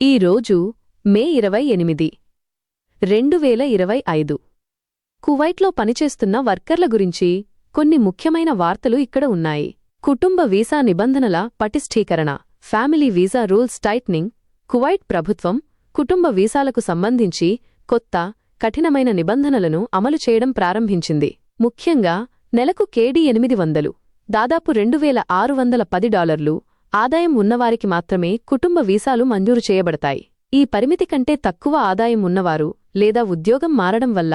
ఈ రోజు మే ఇరవై ఎనిమిది రెండు వేల ఇరవై ఐదు. కువైట్లో పనిచేస్తున్న వర్కర్ల గురించి కొన్ని ముఖ్యమైన వార్తలు ఇక్కడ ఉన్నాయి. కుటుంబ వీసా నిబంధనల పటిష్ఠీకరణ family visa rules tightening Kuwait ప్రభుత్వం కుటుంబ వీసాలకు సంబంధించి కొత్త కఠినమైన నిబంధనలను అమలు చేయడం ప్రారంభించింది. ముఖ్యంగా నెలకు కేడీ ఎనిమిది వందలు దాదాపు రెండు వేల ఆరు వందల పది డాలర్లు ఆదాయం ఉన్నవారికి మాత్రమే కుటుంబ వీసాలు మంజూరు చేయబడతాయి. ఈ పరిమితి కంటే తక్కువ ఆదాయం ఉన్నవారు లేదా ఉద్యోగం మారడం వల్ల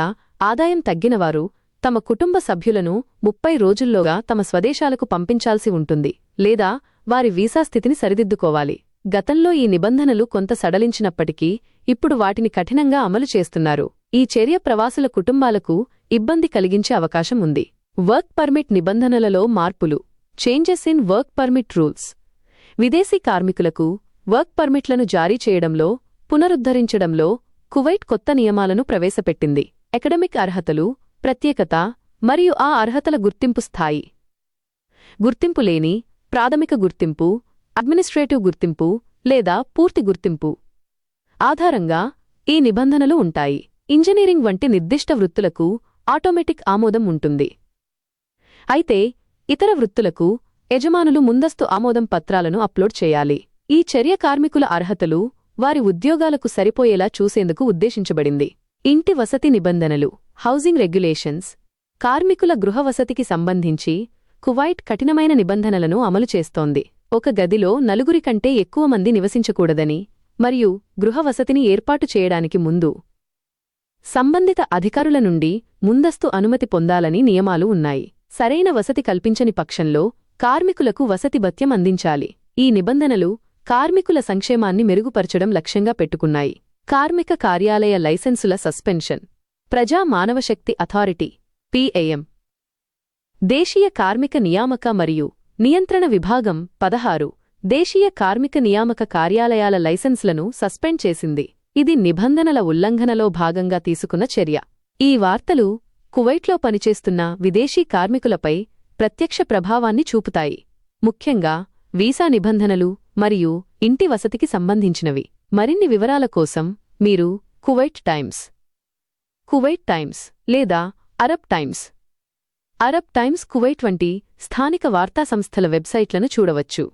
ఆదాయం తగ్గినవారు తమ కుటుంబ సభ్యులను ముప్పై రోజుల్లోగా తమ స్వదేశాలకు పంపించాల్సి ఉంటుంది లేదా వారి వీసా స్థితిని సరిదిద్దుకోవాలి. గతంలో ఈ నిబంధనలు కొంత సడలించినప్పటికీ ఇప్పుడు వాటిని కఠినంగా అమలు చేస్తున్నారు. ఈ చర్య ప్రవాసుల కుటుంబాలకు ఇబ్బంది కలిగించే అవకాశం ఉంది. వర్క్ పర్మిట్ నిబంధనలలో మార్పులు. Changes in work permit rules. విదేశీ కార్మికులకు వర్క్ పర్మిట్లను జారీ చేయడంలో పునరుద్ధరించడంలో కువైట్ కొత్త నియమాలను ప్రవేశపెట్టింది. అకడమిక్ అర్హతలు ప్రత్యేకత మరియు ఆ అర్హతల గుర్తింపు స్థాయి. గుర్తింపు లేని ప్రాథమిక గుర్తింపు అడ్మినిస్ట్రేటివ్ గుర్తింపు లేదా పూర్తి గుర్తింపు ఆధారంగా ఈ నిబంధనలు ఉంటాయి. ఇంజనీరింగ్ వంటి నిర్దిష్ట వృత్తులకు ఆటోమేటిక్ ఆమోదం ఉంటుంది. అయితే ఇతర వృత్తులకు యజమానులు ముందస్తు ఆమోదం పత్రాలను అప్లోడ్ చేయాలి. ఈ చర్య కార్మికుల అర్హతలు వారి ఉద్యోగాలకు సరిపోయేలా చూసేందుకు ఉద్దేశించబడింది. ఇంటి వసతి నిబంధనలు హౌసింగ్ రెగ్యులేషన్స్ కార్మికుల గృహవసతికి సంబంధించి కువైట్ కఠినమైన నిబంధనలను అమలు చేస్తోంది. ఒక గదిలో నలుగురి కంటే ఎక్కువ మంది నివసించకూడదని మరియు గృహవసతిని ఏర్పాటు చేయడానికి ముందు సంబంధిత అధికారుల నుండి ముందస్తు అనుమతి పొందాలని నియమాలు ఉన్నాయి. సరైన వసతి కల్పించని పక్షంలో కార్మికులకు వసతి భత్యం అందించాలి. ఈ నిబంధనలు కార్మికుల సంక్షేమాన్ని మెరుగుపరచడం లక్ష్యంగా పెట్టుకున్నాయి. కార్మిక కార్యాలయ లైసెన్సుల సస్పెన్షన్. ప్రజా మానవశక్తి అథారిటీ పిఏఎం. దేశీయ కార్మిక నియామక మరియు నియంత్రణ విభాగం పదహారు దేశీయ కార్మిక నియామక కార్యాలయాల లైసెన్సులను సస్పెండ్ చేసింది. ఇది నిబంధనల ఉల్లంఘనలో భాగంగా తీసుకున్న చర్య. ఈ వార్తలు కువైట్లో పనిచేస్తున్న విదేశీ కార్మికులపై ప్రత్యక్ష ప్రభావాన్ని చూపుతాయి. ముఖ్యంగా వీసా నిబంధనలు మరియు ఇంటి వసతికి సంబంధించినవి. మరిన్ని వివరాల కోసం మీరు కువైట్ టైమ్స్ కువైట్ టైమ్స్ లేదా Arab Times Arab Times Kuwait వంటి స్థానిక వార్తా సంస్థల వెబ్సైట్లను చూడవచ్చు.